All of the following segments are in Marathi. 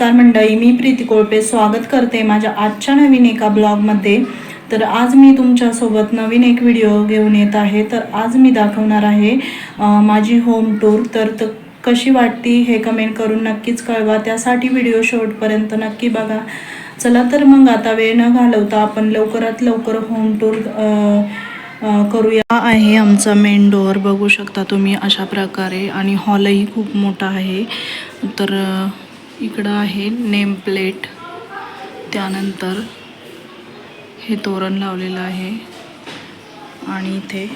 नमस्कार मंडळी मी प्रीती कोळपे स्वागत करते माझ्या आजच्या नवीन एका ब्लॉगमध्ये. तर आज मी तुमच्यासोबत नवीन एक व्हिडिओ घेऊन येत आहे. तर आज मी दाखवणार आहे माझी होम टूर तर कशी वाटती हे कमेंट करून नक्कीच कळवा. त्यासाठी व्हिडिओ शेवटपर्यंत नक्की बघा. चला तर मग आता वेळ न घालवता आपण लवकरात लवकर होम टूर करूया. आहे आमचा मेन डोअर बघू शकता तुम्ही अशा प्रकारे. आणि हॉलही खूप मोठा आहे. तर इकडं आहे नेम प्लेट त्यानंतर हे तोरण लावलेलं आहे. आणि इथे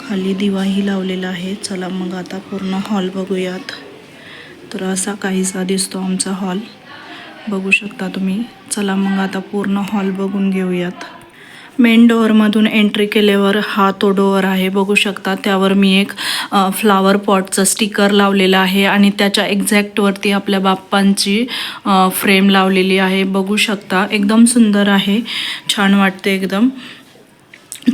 खाली दिवाही लावलेला आहे. चला मग आता पूर्ण हॉल बघूयात. तर असा काहीसा दिसतो आमचा हॉल. बघू शकता तुम्ही. चला मग आता पूर्ण हॉल बघून घेऊयात. मेन डोअरमधून एंट्री केल्यावर हा तो डोअर आहे. बघू शकता त्यावर मी एक फ्लावर पॉटचं स्टिकर लावलेलं आहे आणि त्याच्या एक्झॅक्टवरती आपल्या बाप्पांची फ्रेम लावलेली आहे. बघू शकता एकदम सुंदर आहे. छान वाटते एकदम.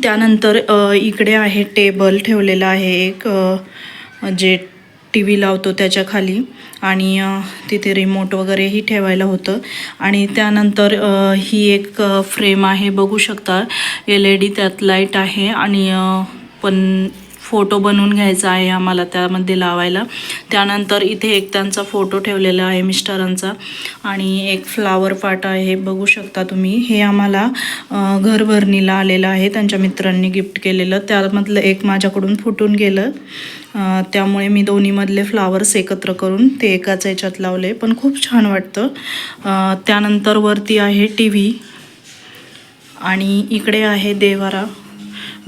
त्यानंतर इकडे आहे टेबल ठेवलेला आहे एक जे टी व्ही लावतो त्याच्याखाली आणि तिथे रिमोट वगैरेही ठेवायला होतं. आणि त्यानंतर ही एक फ्रेम आहे बघू शकता. एल ई डी त्यात लाइट आहे आणि पण फोटो बनवून घ्यायचा आहे आम्हाला त्यामध्ये लावायला. त्यानंतर इथे एक त्यांचा फोटो ठेवलेला आहे मिस्टरांचा. आणि एक फ्लावर पाट आहे बघू शकता तुम्ही. हे आम्हाला घरभरणीला आलेलं आहे. त्यांच्या मित्रांनी गिफ्ट केलेलं. त्यामधलं एक माझ्याकडून फुटून गेलं. त्यामुळे मी दोन्हीमधले फ्लावर्स एकत्र करून ते एकाच याच्यात लावले. पण खूप छान वाटतं. त्यानंतर वरती आहे टी व्ही आणि इकडे आहे देवारा.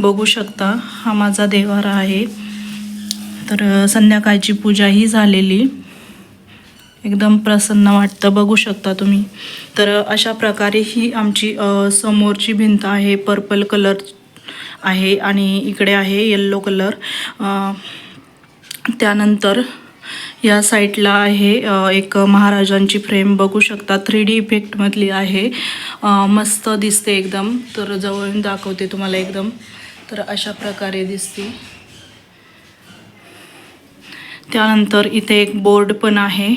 बघू शकता. हा माझा देवारा आहे. तर संध्याकाळची संध्याकाळची पूजाही झालेली. एकदम प्रसन्न वाटतं. बघू शकता तुम्ही. तर अशा प्रकारे ही आमची समोरची भिंत आहे. पर्पल कलर आहे आणि इकडे आहे येल्लो कलर. त्यानंतर या साईडला आहे एक महाराजांची फ्रेम. बघू शकता थ्री डी इफेक्टमधली आहे. मस्त दिसते एकदम. तर जवळून दाखवते तुम्हाला एकदम. तर अशा प्रकारे दिसते. त्यानंतर इथे एक बोर्ड पण आहे.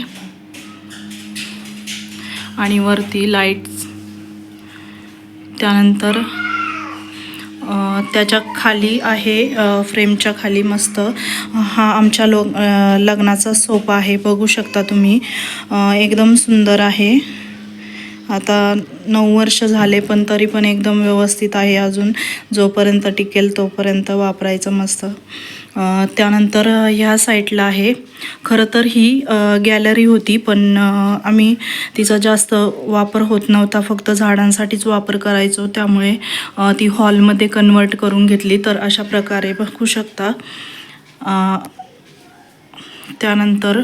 आणि वरती लाईट्स त्यानंतर त्याच्याखाली आहे फ्रेमच्या खाली मस्त हा आमच्या लो लग्नाचा सोपा आहे. बघू शकता तुम्ही. एकदम सुंदर आहे. आता नऊ वर्ष झाले पण तरी पण एकदम व्यवस्थित आहे अजून. जोपर्यंत टिकेल तोपर्यंत वापरायचं मस्त. त्यानंतर ह्या साईडला आहे. खरं तर ही गॅलरी होती पण आम्ही तिचा जास्त वापर होत नव्हता. फक्त झाडांसाठीच वापर करायचो. त्यामुळे ती हॉलमध्ये कन्वर्ट करून घेतली. तर अशा प्रकारे बघू शकता. त्यानंतर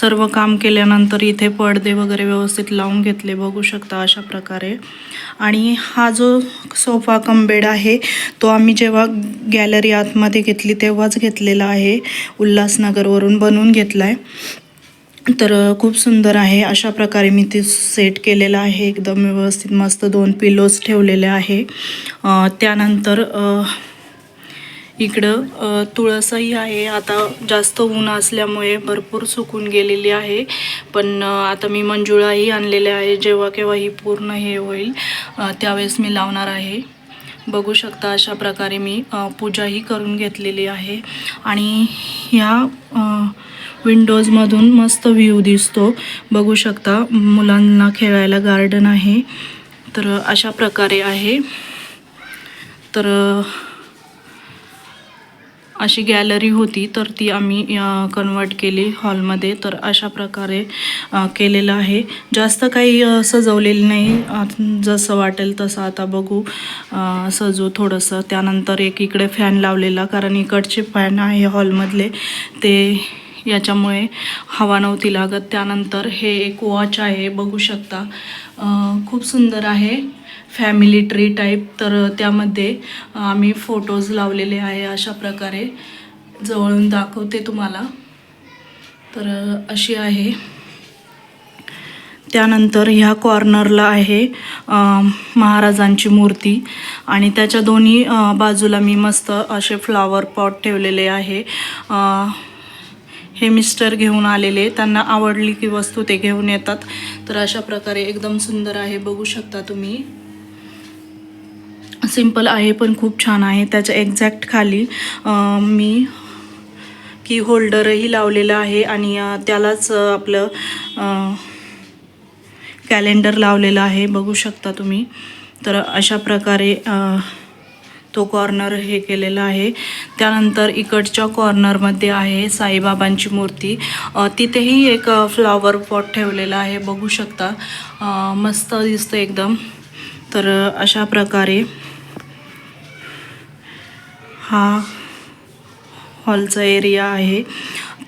सर्व काम केल्यानंतर इथे पडदे वगैरे व्यवस्थित लावून घेतले बघू शकता अशा प्रकारे. आणि हा जो सोफा कम बेड आहे तो आम्ही जेव्हा गॅलरी आतमध्ये घेतली तेव्हाच घेतलेला आहे. उल्हासनगरवरून बनवून घेतला आहे तर खूप सुंदर आहे. अशा प्रकारे मी ते सेट केलेलं आहे. एकदम व्यवस्थित मस्त दोन पिलोज ठेवलेले आहे. त्यानंतर इकडं तुळसही आहे. आता जास्त ऊन असल्यामुळे भरपूर सुकून गेलेली आहे. पण आता मी मंजुळाही आणलेले आहे. जेव्हा केव्हा ही पूर्ण हे होईल त्यावेळेस मी लावणार आहे. बघू शकता अशा प्रकारे मी पूजाही करून घेतलेली आहे. आणि ह्या विंडोजमधून मस्त व्ह्यू दिसतो. बघू शकता मुलांना खेळायला गार्डन आहे. तर अशा प्रकारे आहे. तर अशी गॅलरी होती तर ती आम्ही कन्वर्ट केली हॉलमध्ये तर अशा प्रकारे केलेलं आहे. जास्त काही सजवलेलं नाही. जसं वाटेल तसं आता बघू सजू थोडंसं. त्यानंतर एक इकडे फॅन लावलेला कारण इकडचे फॅन आहे हॉलमधले ते याच्यामुळे हवा नव्हती लागत. त्यानंतर हे एक वॉच आहे बघू शकता. खूप सुंदर आहे. फॅमिली ट्री टाईप तर त्यामध्ये आम्ही फोटोज लावलेले आहे अशा प्रकारे. जवळून दाखवते तुम्हाला. तर अशी आहे. त्यानंतर ह्या कॉर्नरला आहे महाराजांची मूर्ती. आणि त्याच्या दोन्ही बाजूला मी मस्त असे फ्लावर पॉट ठेवलेले आहे. हे मिस्टर घेऊन आलेले. त्यांना आवडली की वस्तू ते घेऊन येतात. तर अशा प्रकारे एकदम सुंदर आहे. बघू शकता तुम्ही. सिंपल आहे पण खूप छान आहे. त्याच्या एक्झॅक्ट खाली मी की होल्डरही लावलेलं आहे आणि त्यालाच आपलं कॅलेंडर लावलेलं आहे. बघू शकता तुम्ही. तर अशा प्रकारे तो कॉर्नर हे केलेला आहे. त्यानंतर इकडच्या कॉर्नरमध्ये आहे साईबाबांची मूर्ती. तिथेही एक फ्लॉवर पॉट ठेवलेला आहे. बघू शकता. मस्त दिसतं एकदम. तर अशा प्रकारे हा हॉलचा एरिया आहे.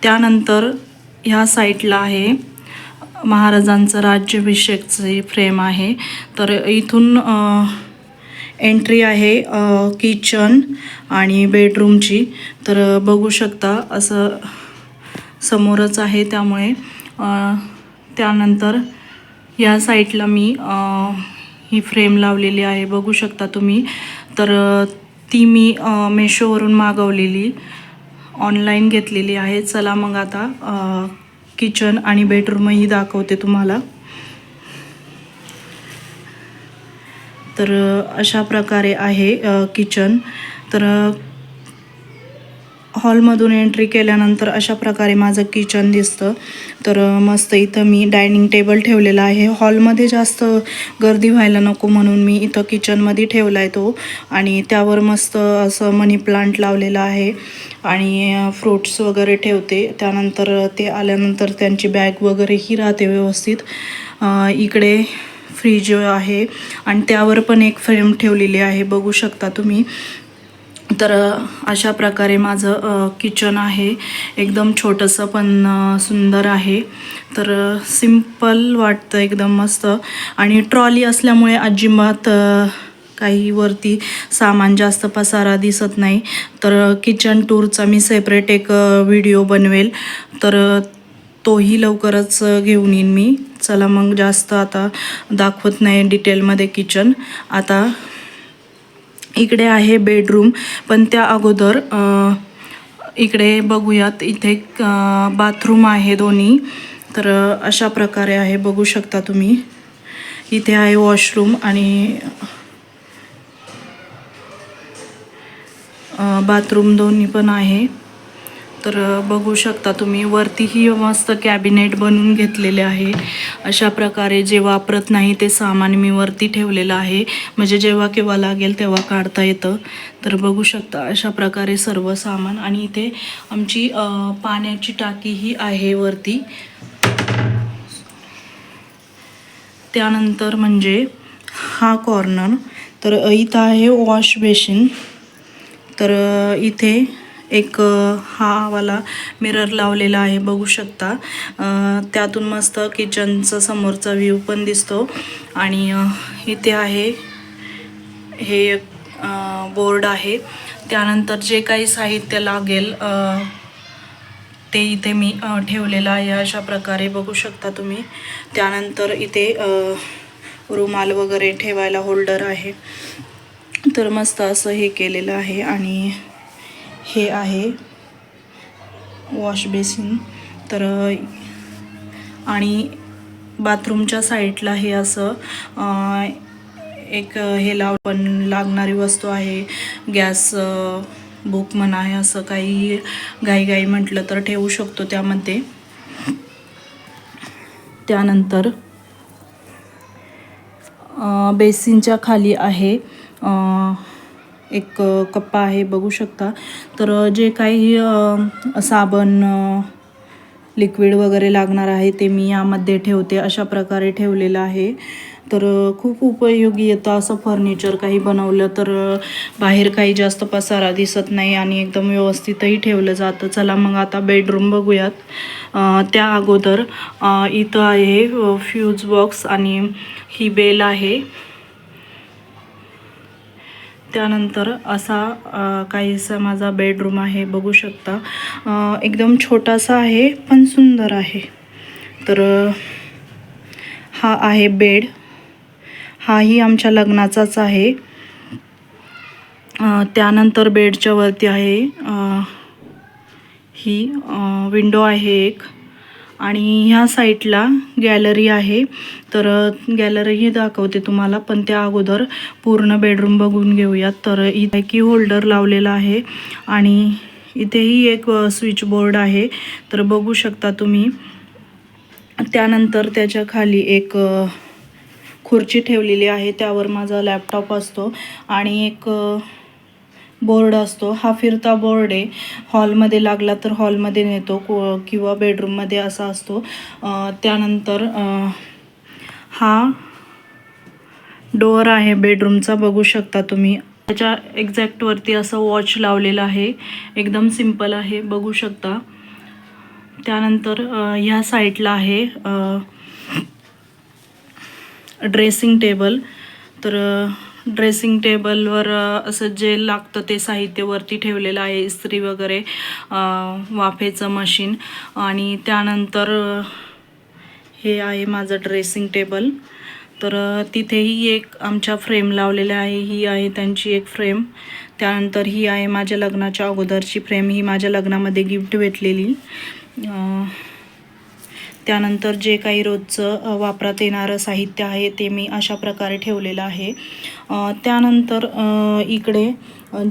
त्यानंतर ह्या साईडला आहे. महाराजांचं राज्याभिषेकचे फ्रेम आहे. तर इथून एंट्री आहे किचन आणि बेडरूमची. तर बघू शकता असं समोरच आहे त्यामुळे. त्यानंतर या साईडला मी ही फ्रेम लावलेली आहे. बघू शकता तुम्ही. तर ती मी मेशोवरून मागवलेली. ऑनलाईन घेतलेली आहे. चला मग आता किचन आणि बेडरूमही दाखवते तुम्हाला. तर अशा प्रकारे आहे किचन. तर हॉलमधून एंट्री केल्यानंतर अशा प्रकारे माझं किचन दिसतं. तर मस्त इथं मी डायनिंग टेबल ठेवलेला आहे. हॉलमध्ये जास्त गर्दी व्हायला नको म्हणून मी इथं किचनमध्ये ठेवला आहे तो. आणि त्यावर मस्त असं मनी प्लांट लावलेला आहे. आणि फ्रूट्स वगैरे ठेवते. त्यानंतर ते आल्यानंतर त्यांची बॅग वगैरेही राहते व्यवस्थित. इकडे फ्रीज आहे. आणि त्यावर पण एक फ्रेम ठेवलेली आहे. बघू शकता तुम्ही. तर अशा प्रकारे माझं किचन आहे. एकदम छोटंसं पण सुंदर आहे. तर सिंपल वाटतं एकदम मस्त. आणि ट्रॉली असल्यामुळे अजिबात काही वरती सामान जास्त पसारा दिसत नाही. तर किचन टूरचा मी सेपरेट एक व्हिडिओ बनवेल. तर तोही लवकरच घेऊन येईन मी. चला मग जास्त आता दाखवत नाही डिटेलमध्ये किचन. आता इकडे आहे बेडरूम पण त्या अगोदर इकडे बघूयात इथे बाथरूम आहे दोन्ही. तर अशा प्रकारे आहे बघू शकता तुम्ही. इथे आहे वॉशरूम आणि बाथरूम दोन्ही पण आहे. तर बघू शकता तुम्ही वरतीही मस्त कॅबिनेट बनवून घेतलेले आहे. अशा प्रकारे जे वापरत नाही ते सामान मी वरती ठेवलेलं आहे. म्हणजे जेव्हा केव्हा लागेल तेव्हा काढता येतं. तर बघू शकता अशा प्रकारे सर्व सामान आणि इथे आमची पाण्याची टाकीही आहे वरती. त्यानंतर म्हणजे हा कॉर्नर. तर इथं आहे वॉश बेसिन. तर इथे एक हा वाला मिरर लावलेला आहे बघू शकता. त्यातून मस्त किचनचा समोरचा व्ह्यू पण दिसतो. आणि इथे आहे हे एक बोर्ड आहे. त्यानंतर जे काही साहित्य लागेल ते इथे मी ठेवलेलं आहे अशा प्रकारे बघू शकता तुम्ही. त्यानंतर इथे रुमाल वगैरे ठेवायला होल्डर आहे. तर मस्त असं हे केलेलं आहे आणि हे आहे वॉश बेसिन. तर आणि बाथरूमच्या साईडला हे असं एक हे लाव पण लागणारी वस्तू आहे. गॅस बुक म्हणा आहे असं काही घाईघाई म्हटलं तर ठेवू शकतो त्यामध्ये. त्यानंतर बेसिनच्या खाली आहे एक कप्पा आहे बघू शकता. तर जे काही साबण लिक्विड वगैरे लागणार आहे ते मी यामध्ये ठेवते. अशा प्रकारे ठेवलेलं आहे. तर खूप उपयोगी येतं असं फर्निचर काही बनवलं तर बाहेर काही जास्त पसारा दिसत नाही आणि एकदम व्यवस्थितही ठेवलं जातं. चला मग आता बेडरूम बघूयात. त्या अगोदर इथं आहे फ्यूज बॉक्स आणि ही बेल आहे. त्यानंतर असा काहीसा माझा बेडरूम आहे बघू शकता. एकदम छोटासा आहे पण सुंदर आहे. तर हा आहे बेड हाही आमच्या लग्नाचाच आहे. त्यानंतर बेडच्या वरती आहे ही विंडो आहे एक. आणि ह्या साईटला गॅलरी आहे. तर गॅलरीही दाखवते तुम्हाला पण त्या अगोदर पूर्ण बेडरूम बघून घेऊयात. तर इथे की होल्डर लावलेला आहे आणि इथेही एक स्विच बोर्ड आहे. तर बघू शकता तुम्ही त्यानंतर त्याच्याखाली एक खुर्ची ठेवलेली आहे. त्यावर माझा लॅपटॉप असतो. आणि एक बोर्ड असतो. हा फिरता बोर्ड आहे. हॉलमध्ये लागला तर हॉलमध्ये नेतो को किंवा बेडरूममध्ये असा असतो. त्यानंतर हा डोअर आहे बेडरूमचा. बघू शकता तुम्ही. त्याच्या एक्झॅक्टवरती असं वॉच लावलेलं आहे. एकदम सिंपल आहे. बघू शकता. त्यानंतर ह्या साईडला आहे ड्रेसिंग टेबल तर ड्रेसिंग टेबलवर असं जे लागतं ते साहित्य वरती ठेवलेलं आहे इस्त्री वगैरे वाफेचं मशीन आणि त्यानंतर हे आहे माझं ड्रेसिंग टेबल तर तिथेही एक आमच्या फ्रेम लावलेल्या आहे ही आहे त्यांची एक फ्रेम त्यानंतर ही आहे माझ्या लग्नाच्या अगोदरची फ्रेम ही माझ्या लग्नामध्ये गिफ्ट भेटलेली. त्यानंतर जे काही रोजचं वापरात येणारं साहित्य आहे ते मी अशा प्रकारे ठेवलेलं आहे. त्यानंतर इकडे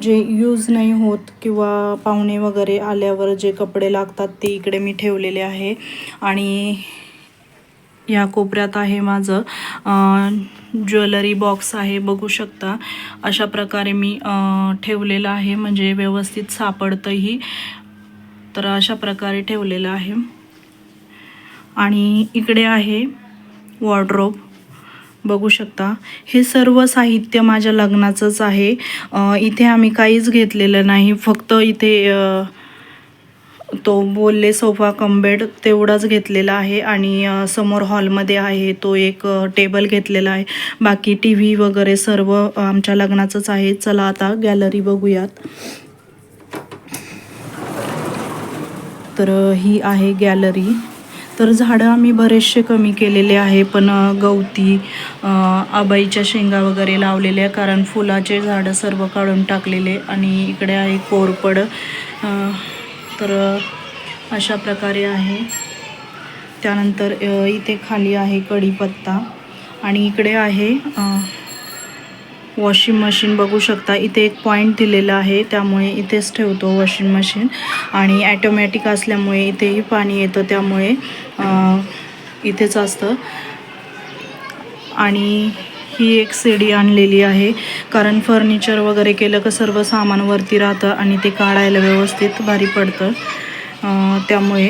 जे यूज नाही होत किंवा पाहुणे वगैरे आल्यावर जे कपडे लागतात ते इकडे मी ठेवलेले आहे. आणि या कोपऱ्यात आहे माझं ज्वेलरी बॉक्स आहे बघू शकता. अशा प्रकारे मी ठेवलेलं आहे. म्हणजे व्यवस्थित सापडतंही तर अशा प्रकारे ठेवलेलं आहे. आणि इकडे आहे वॉर्ड्रोब बघू शकता. हे सर्व साहित्य माझ्या लग्नाचंच आहे. इथे आम्ही काहीच घेतलेलं नाही. फक्त इथे तो बोलले सोफा कंबेड तेवढाच घेतलेला आहे आणि समोर हॉलमध्ये आहे. तो एक टेबल घेतलेला आहे. बाकी टी व्ही वगैरे सर्व आमच्या लग्नाचंच आहे. चला आता गॅलरी बघूयात. तर ही आहे गॅलरी. तर झाडं आम्ही बरेचसे कमी केलेले आहे पण गवती आबाईच्या शेंगा वगैरे लावलेल्या कारण फुलाचे झाडं सर्व काढून टाकलेले आणि इकडे आहे कोरपड तर अशा प्रकारे आहे. त्यानंतर इथे खाली आहे कढीपत्ता आणि इकडे आहे वॉशिंग मशीन बघू शकता. इथे एक पॉईंट दिलेला आहे त्यामुळे इथेच ठेवतो वॉशिंग मशीन आणि ॲटोमॅटिक असल्यामुळे इथेही पाणी येतं त्यामुळे इथेच असतं. आणि ही एक सीडी आणलेली आहे. कारण फर्निचर वगैरे केलं का सर्व सामान वरती राहतं आणि ते काढायला व्यवस्थित भारी पडतं. त्यामुळे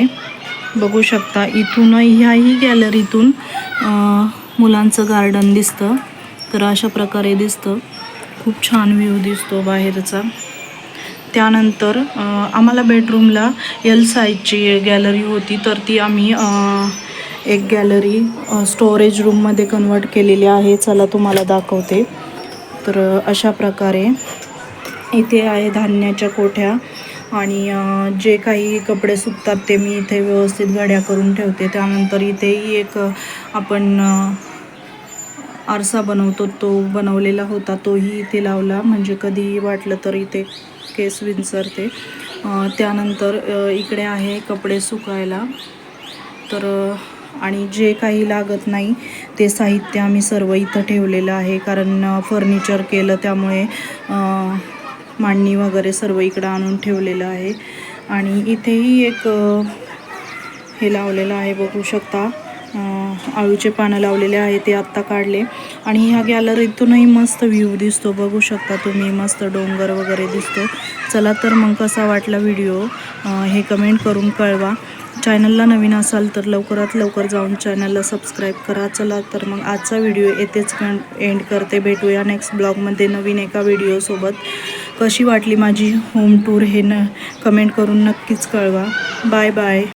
बघू शकता. इथून ह्याही गॅलरीतून मुलांचं गार्डन दिसतं. तर अशा प्रकारे दिसतं. खूप छान व्ह्यू दिसतो बाहेरचा. त्यानंतर आम्हाला बेडरूमला एल साईजची गॅलरी होती. तर ती आम्ही एक गॅलरी स्टोरेज रूममध्ये कन्वर्ट केलेली आहे. चला तुम्हाला दाखवते. तर अशा प्रकारे इथे आहे धान्याच्या कोठ्या आणि जे काही कपडे सुकतात ते मी इथे व्यवस्थित घड्या करून ठेवते. त्यानंतर इथेही एक आपण आरसा बनवतो तो बनवलेला होता तोही इथे लावला. म्हणजे कधीही वाटलं तर इथे केस विंचरते. त्यानंतर इकडे आहे कपडे सुकायला. तर आणि जे काही लागत नाही ते साहित्य आम्ही सर्व इथं ठेवलेलं आहे. कारण फर्निचर केलं त्यामुळे मांडणी वगैरे सर्व इकडं आणून ठेवलेलं आहे. आणि इथेही एक हे लावलेलं आहे बघू शकता. आळूचे पानं लावलेले आहे ते आत्ता काढले. आणि ह्या गॅलरीतूनही मस्त व्ह्यू दिसतो. बघू शकता तुम्ही मस्त डोंगर वगैरे दिसतो. चला तर मग कसा वाटला व्हिडिओ हे कमेंट करून कळवा. चॅनलला नवीन असाल तर लवकरात लवकर जाऊन चॅनलला सबस्क्राईब करा. चला तर मग आजचा व्हिडिओ येथेच एंड करते. भेटूया नेक्स्ट ब्लॉगमध्ये नवीन एका व्हिडिओसोबत कशी वाटली माझी होम टूर हे न कमेंट करून नक्कीच कळवा. Bye bye